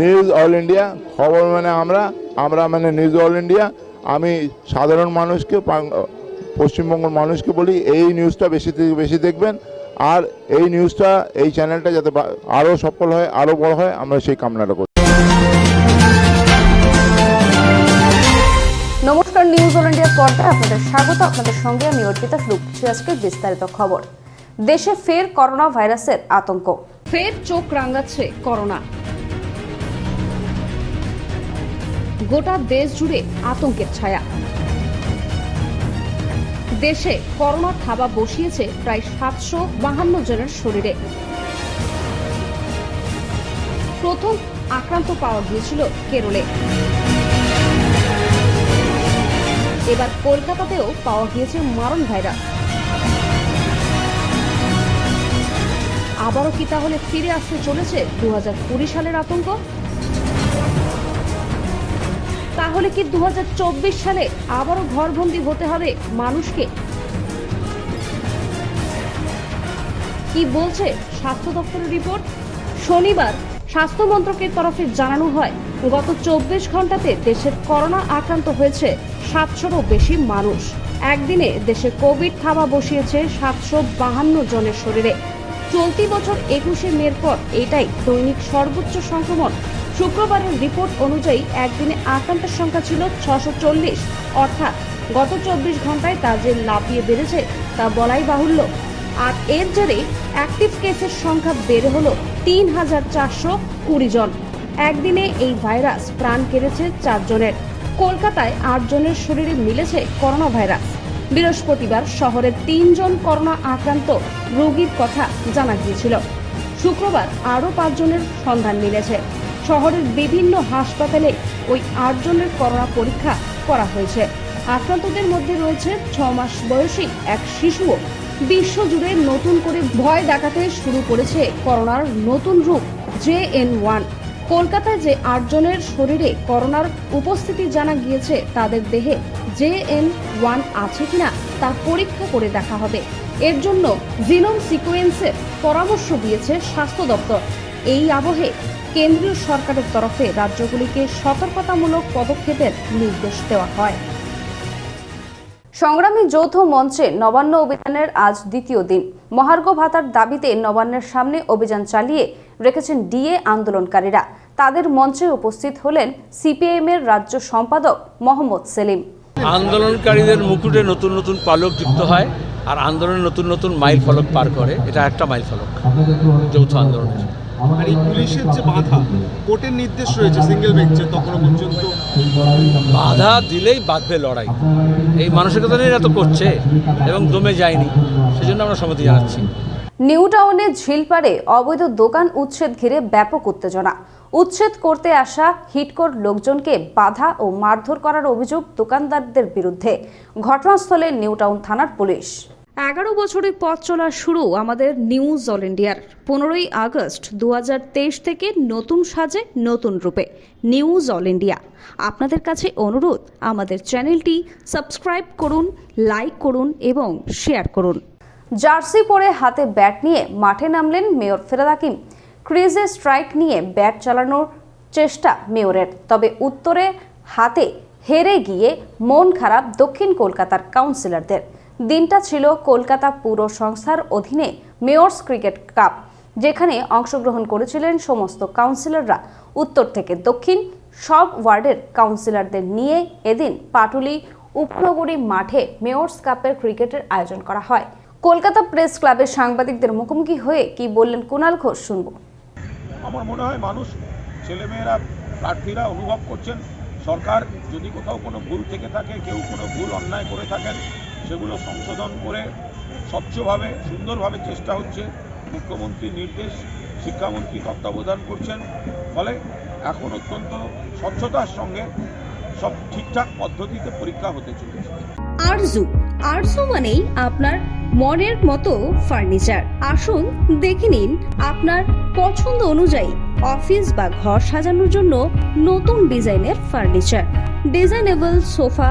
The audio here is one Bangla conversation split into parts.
নিউজ অল ইন্ডিয়া খবর মানে আমরা আমরা মানে নিউজ অল ইন্ডিয়া আমি সাধারণ মানুষকে পশ্চিমবঙ্গের মানুষকে বলি এই নিউজটা বেশি থেকে বেশি দেখবেন আর এই নিউজটা এই চ্যানেলটা যাতে আরও সফল হয় আরও বড় হয় আমরা সেই কামনাটা করি। নমস্কার নিউজ অল ইন্ডিয়ার পর্দায় আপনাদের স্বাগত। আপনাদের সঙ্গে আমি অর্পিতা করছি আজকের বিস্তারিত খবর। দেশে ফের করোনা ভাইরাসের আতঙ্ক। ফের চোখ রাঙাচ্ছে করোনা। গোটা দেশ জুড়ে আতঙ্কের ছায়া। দেশে করোনা থাবা বসিয়েছে প্রায় সাতশো বাহান্ন জনের শরীরে। প্রথম আক্রান্ত পাওয়া গিয়েছিল কেরলে। এবার কলকাতাতেও পাওয়া গিয়েছে মারণ ভাইরাস। আবারও কি তাহলে ফিরে আসতে চলেছে দু হাজার কুড়ি সালের আতঙ্ক? তাহলে কি দু সালে আবারও ঘরবন্দি হতে হবে মানুষকে? কি বলছে স্বাস্থ্য দপ্তরের রিপোর্ট? শনিবার স্বাস্থ্য মন্ত্রকের তরফে জানানো হয়, গত চব্বিশ ঘন্টাতে দেশের করোনা আক্রান্ত হয়েছে সাতশোরও বেশি মানুষ। একদিনে দেশে কোভিড থাবা বসিয়েছে সাতশো বাহান্ন জনের শরীরে। চলতি বছর একুশে মের পর এটাই দৈনিক সর্বোচ্চ সংক্রমণ। শুক্রবারের রিপোর্ট অনুযায়ী একদিনে আক্রান্তের সংখ্যা ছিল ছশো চল্লিশ। অর্থাৎ গত চব্বিশ ঘন্টায় তা যে লাফিয়ে বেড়েছে, তা বলাই বাহুল্য। আর এর জেরে অ্যাক্টিভ কেসের সংখ্যা বেড়ে হলো তিন হাজার চারশো কুড়ি জন। একদিনে এই ভাইরাস প্রাণ কেড়েছে চারজনের কলকাতায় আট জনের শরীরে মিলেছে করোনা ভাইরাস। বৃহস্পতিবার শহরের তিনজন করোনা আক্রান্ত রোগীর কথা জানা গিয়েছিল। শুক্রবার আরও পাঁচজনের সন্ধান মিলেছে। শহরের বিভিন্ন হাসপাতালে ওই আটজনের করোনা পরীক্ষা করা হয়েছে। আক্রান্তদের মধ্যে রয়েছে ছ মাস বয়সী এক শিশুও। বিশ্বজুড়ে নতুন করে ভয় দেখাতে শুরু করেছে করোনার নতুন রূপ জে এন ওয়ান। কলকাতায় যে আটজনের শরীরে করোনার উপস্থিতি জানা গিয়েছে, তাদের দেহে জে এন ওয়ান আছে কিনা তা পরীক্ষা করে দেখা হবে। এর জন্য জিনোম সিকোয়েন্সের পরামর্শ দিয়েছে স্বাস্থ্য দপ্তর। এই আবহে কেন্দ্রীয় সরকারের তরফে রাজ্যগুলিকে সতর্কতামূলক পদক্ষেপের নির্দেশ দেওয়া হয়। সংগ্রামী যৌথ মঞ্চে নবান্ন অভিযানের আজ দ্বিতীয় দিন। মহার্ঘ ভাতার দাবিতে নবান্নের সামনে অভিযান চালিয়ে রেখেছেন ডিএ আন্দোলনকারীরা। তাদের মঞ্চে উপস্থিত হলেন সিপিআইএম এর রাজ্য সম্পাদক মোহাম্মদ সেলিম। আন্দোলনকারীদের মুকুটে নতুন নতুন পালক যুক্ত হয় আর আন্দোলনে নতুন নতুন মাইল ফলক পার করে। এটা একটা মাইল ফলক, যৌথ আন্দোলনের। আর এই পুলিশের যে বাধা কোর্টের নির্দেশ রয়েছে সিঙ্গেল বেঞ্চে তখনও পর্যন্ত বাধা দিলেই বাঁধবে লড়াই। এই মানসিকতা নিয়ে এত করছে এবং দমে যায়নি সেজন্য আমরা সম্মতি জানাচ্ছি। নিউ টাউনে ঝিলপাড়ে অবৈধ দোকান উচ্ছেদ ঘিরে ব্যাপক উত্তেজনা। উচ্ছেদ করতে আসা হিটকোর লোকজনকে বাধা ও মারধর করার অভিযোগ দোকানদারদের বিরুদ্ধে। ঘটনাস্থলে নিউ টাউন থানার পুলিশ। এগারো বছরের পথ চলা শুরু আমাদের নিউজ অল ইন্ডিয়ার। পনেরোই আগস্ট দু হাজার তেইশ থেকে নতুন সাজে নতুন রূপে নিউজ অল ইন্ডিয়া। আপনাদের কাছে অনুরোধ, আমাদের চ্যানেলটি সাবস্ক্রাইব করুন, লাইক করুন এবং শেয়ার করুন। জার্সি পরে হাতে ব্যাট নিয়ে মাঠে নামলেন মেয়র ফেরাদ হাকিম। ক্রিজে স্ট্রাইক নিয়ে ব্যাট চালানোর চেষ্টা মেয়রের। তবে উত্তরে হাতে হেরে গিয়ে মন খারাপ দক্ষিণ কলকাতার কাউন্সিলরদের। দিনটা ছিল কলকাতা পুর সংস্থার অধীনে মেয়র্স ক্রিকেট কাপ, যেখানে অংশগ্রহণ করেছিলেন সমস্ত কাউন্সিলররা। উত্তর থেকে দক্ষিণ, সব ওয়ার্ডের কাউন্সিলরদের নিয়ে এদিন পাটুলি, উপনগরী মাঠে মেয়র্স কাপের ক্রিকেটের আয়োজন করা হয়। কলকাতা প্রেস ক্লাবের সাংবাদিকদের মুখোমুখি হয়ে কি বললেন কুণাল ঘোষ শুনব। আমার মনে হয় মানুষ, ছেলেমেয়েরা, প্রার্থীরা অনুভব করছেন, সরকার যদি কোথাও কোনো ভুল থেকে থাকে, কেউ কোনো ভুল অন্যায় করে থাকেন সেগুলো সংশোধন করে স্বচ্ছভাবে, সুন্দরভাবে চেষ্টা হচ্ছে। মুখ্যমন্ত্রীর নির্দেশ, শিক্ষামন্ত্রী তত্ত্বাবধান করছেন। ফলে এখন অত্যন্ত স্বচ্ছতার সঙ্গে সব ঠিকঠাক পদ্ধতিতে পরীক্ষা হতে চলেছে। আরজু আরজু মানেই আপনার মনের মতো ফার্নিচার। আসুন দেখে নিন আপনার পছন্দ অনুযায়ী অফিস বা ঘর সাজানোর জন্য নতুন ডিজাইনের furniture. Designable sofa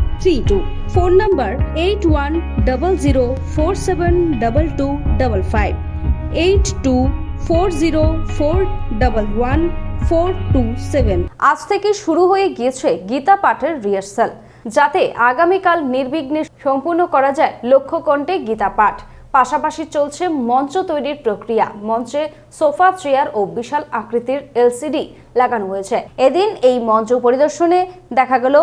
three two phone number eight one double zero four seven double two double five eight two four zero four double one four two seven আজ থেকে শুরু হয়ে গিয়েছে গীতা পাঠের রিহার্সাল যাতে আগামীকাল নির্বিঘ্নে সম্পূর্ণ করা যায় লক্ষ্য কণ্ঠে গীতা পাঠ। পাশাপাশি চলছে মঞ্চ তৈরির প্রক্রিয়া। মঞ্চে সোফা, চেয়ার ও বিশাল আকৃতির এলসিডি লাগানো হয়েছে। এদিন এই মঞ্চ পরিদর্শনে দেখা গেল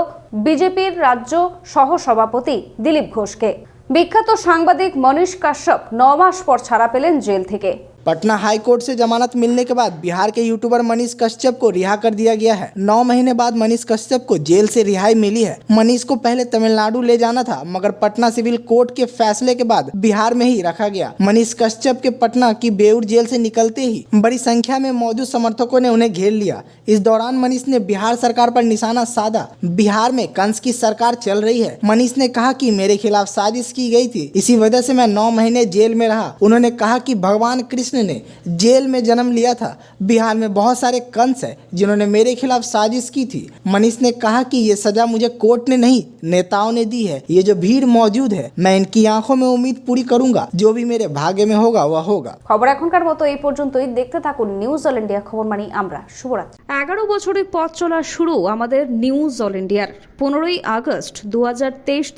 বিজেপির রাজ্য সহ সভাপতি দিলীপ ঘোষকে। বিখ্যাত সাংবাদিক মনীষ কাশ্যপ ন মাস পর ছাড়া পেলেন জেল থেকে। पटना हाई कोर्ट से जमानत मिलने के बाद बिहार के यूट्यूबर मनीष कश्यप को रिहा कर दिया गया है। नौ महीने बाद मनीष कश्यप को जेल से रिहाई मिली है। मनीष को पहले तमिलनाडु ले जाना था, मगर पटना सिविल कोर्ट के फैसले के बाद बिहार में ही रखा गया। मनीष कश्यप के पटना की बेउर जेल से निकलते ही बड़ी संख्या में मौजूद समर्थकों ने उन्हें घेर लिया। इस दौरान मनीष ने बिहार सरकार पर निशाना साधा। बिहार में कंस की सरकार चल रही है। मनीष ने कहा कि मेरे खिलाफ साजिश की गई थी। इसी वजह से मैं नौ महीने जेल में रहा। उन्होंने कहा कि भगवान कृष्ण ने जेल में जन्म लिया था बिहार में बहुत सारे कंस है जिन्होंने मेरे खिलाफ साजिश की थी मनीष ने कहा कि ये सजा मुझे कोर्ट ने नहीं नेताओं ने दी है ये जो भीड़ मौजूद है मैं इनकी आंखों में उम्मीद पूरी करूंगा जो भी मेरे भाग्य में होगा वह होगा খবর এখনকার মতো এই পর্যন্তই দেখতে থাকুন নিউজ অল ইন্ডিয়া খবর মানি আমরা শুভরাত্রি এগারো বছরের পথ চলা শুরু আমাদের নিউজ অল ইন্ডিয়ার পনেরোই আগস্ট দু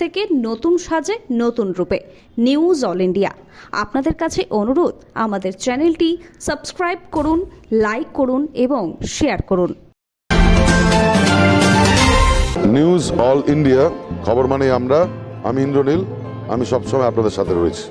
থেকে নতুন সাজে নতুন রূপে নিউজ অল ইন্ডিয়া আপনাদের কাছে অনুরোধ আমাদের চ্যানেলটি সাবস্ক্রাইব করুন, লাইক করুন এবং শেয়ার করুন। নিউজ অল ইন্ডিয়া, খবর মানে আমরা। আমি ইন্দ্রনীল, আমি সবসময় আপনাদের সাথে রয়েছি।